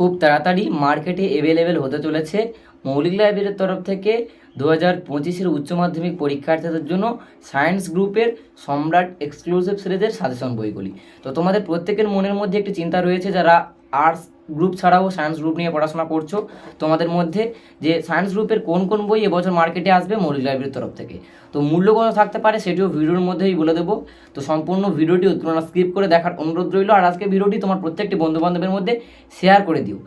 খুব তাড়াতাড়ি মার্কেটে অ্যাভেলেবেল হতে চলেছে। মৌলিক লাইব্রেরির তরফ থেকে দু হাজার পঁচিশের উচ্চ মাধ্যমিক পরীক্ষার্থীদের জন্য সায়েন্স গ্রুপের সম্রাট এক্সক্লুসিভ সিরিজের সাজেশন বইগুলি। তো তোমাদের প্রত্যেকের মনের মধ্যে একটি চিন্তা রয়েছে যারা আর্টস গ্রুপ ছাড়াও সায়েন্স গ্রুপ নিয়ে পড়াশোনা করছ। তোমাদের মধ্যে যে সায়েন্স গ্রুপের কোন কোন বই এবছর মার্কেটে আসবে মৌলিক লাইব্রেরির তরফ থেকে। তো মূল্য কত থাকতে পারে সেটিও ভিডিওর মধ্যেই বলে দেবো। তো সম্পূর্ণ ভিডিওটি তোমরা স্কিপ করে দেখার অনুরোধ রইল। আর আজকে ভিডিওটি তোমার প্রত্যেকটি বন্ধুবান্ধবের মধ্যে শেয়ার করে দিও।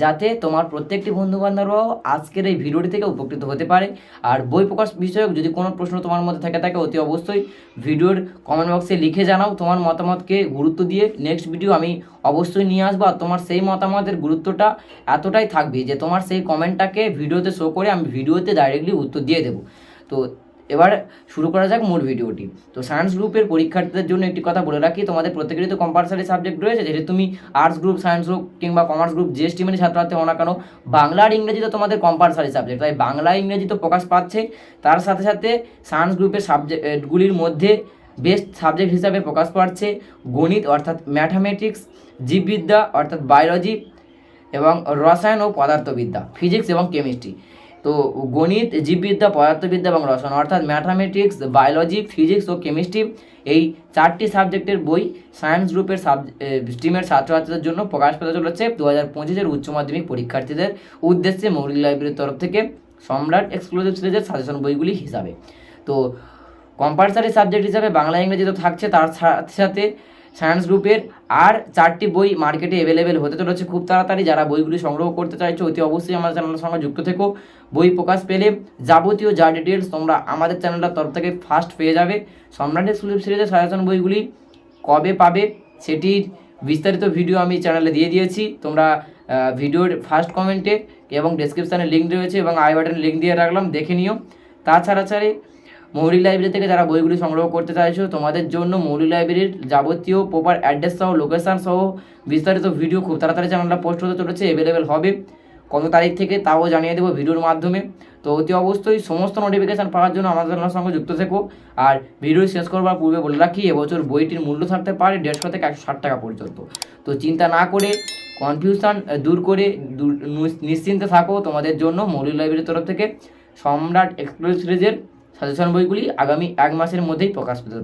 যাতে তোমার প্রত্যেকটি বন্ধুবান্ধবরাও আজকের এই ভিডিওটি থেকে উপকৃত হতে পারে। আর বই প্রকাশ বিষয়ক যদি কোনো প্রশ্ন তোমার মধ্যে থেকে থাকে, অতি অবশ্যই ভিডিওর কমেন্ট বক্সে লিখে জানাও। তোমার মতামতকে গুরুত্ব দিয়ে নেক্সট ভিডিও আমি অবশ্যই নিয়ে আসব। আর তোমার সেই মতামতের গুরুত্বটা এতটাই থাকবে যে তোমার সেই কমেন্টটাকে ভিডিওতে শো করে আমি ভিডিওতে ডাইরেক্টলি উত্তর দিয়ে দেবো। তো এবার শুরু করা যাক মূল ভিডিওটি। তো সায়েন্স গ্রুপের পরীক্ষার্থীদের জন্য একটি কথা বলে রাখি, তোমাদের প্রত্যেকেরই তো কম্পালসারি সাবজেক্ট রয়েছে, যেহেতু তুমি আর্টস গ্রুপ সায়েন্স গ্রুপ কিংবা কমার্স গ্রুপ যে স্ট্রিমের ছাত্রার্থী হও না কেন, বাংলা আর ইংরেজি তো তোমাদের কম্পালসারি সাবজেক্ট তাই বাংলা ইংরেজি তো প্রকাশ পাচ্ছে তার সাথে সাথে সায়েন্স গ্রুপের সাবজেক্টগুলির মধ্যে বেস্ট সাবজেক্ট হিসাবে প্রকাশ পাচ্ছে গণিত, অর্থাৎ ম্যাথামেটিক্স, জীববিদ্যা, অর্থাৎ বায়োলজি এবং রসায়ন ও পদার্থবিদ্যা, ফিজিক্স এবং কেমিস্ট্রি। তো গণিত, জীববিদ্যা, পদার্থবিদ্যা এবং রসায়ন, অর্থাৎ ম্যাথামেটিক্স, বায়োলজি, ফিজিক্স ও কেমিস্ট্রি এই চারটি সাবজেক্টের বই সায়েন্স গ্রুপের সাব স্ট্রিমের ছাত্রছাত্রীদের জন্য প্রকাশ পেতে চলেছে। দু হাজার পঁচিশের উচ্চ মাধ্যমিক পরীক্ষার্থীদের উদ্দেশ্যে মৌলিক লাইব্রেরির তরফ থেকে সম্রাট এক্সক্লুসিভ সিরিজের সাজেশন বইগুলি হিসাবে। তো কম্পালসারি সাবজেক্ট হিসাবে বাংলা, ইংরেজি তো থাকছে, তার সাথে সাথে সায়েন্স গ্রুপের আর চারটি বই মার্কেটে অ্যাভেলেবেল হতে চলেছে। খুব তাড়াতাড়ি যারা বইগুলি সংগ্রহ করতে চাইছো, অতি অবশ্যই আমাদের চ্যানেলের সঙ্গে যুক্ত থেকো। বই প্রকাশ পেলে যাবতীয় যা ডিটেলস তোমরা আমাদের চ্যানেলটার তরফ থেকে ফার্স্ট পেয়ে যাবে। সম্রাট এক্সক্লুসিভ সিরিজের সাজেশন বইগুলি কবে পাবে সেটির বিস্তারিত ভিডিও আমি চ্যানেলে দিয়ে দিয়েছি। তোমরা ভিডিওর ফার্স্ট কমেন্টে এবং ডেসক্রিপশানে লিঙ্ক রয়েছে এবং আই বাটনে লিঙ্ক দিয়ে রাখলাম, দেখে নিও। তাছাড়া ছাড়ে মৌলিক লাইব্রেরি থেকে যারা বইগুলি সংগ্রহ করতে চাইছো, তোমাদের জন্য মৌলিক লাইব্রেরির যাবতীয় প্রপার অ্যাড্রেস সহ লোকেশান সহ বিস্তারিত ভিডিও খুব তাড়াতাড়ি চ্যানেলটা পোস্ট হতে চলেছে অ্যাভেলেবেল হবে। কত তারিখ থেকে তাও জানিয়ে দেবো ভিডিওর মাধ্যমে। তো অতি অবশ্যই সমস্ত নোটিফিকেশান পাওয়ার জন্য আমাদের চ্যানেলের সঙ্গে যুক্ত থেকো। আর ভিডিও শেষ করবার পূর্বে বলে রাখি, এবছর বইটির মূল্য থাকতে পারে দেড়শো থেকে একশো ষাট টাকা পর্যন্ত। তো চিন্তা না করে কনফিউশন দূর করে নিশ্চিন্তে থাকো। তোমাদের জন্য মৌলিক লাইব্রেরির তরফ থেকে সম্রাট এক্সপ্লোর সিরিজের সাজেশন বইগুলি আগামী এক মাসের মধ্যেই প্রকাশ পেতে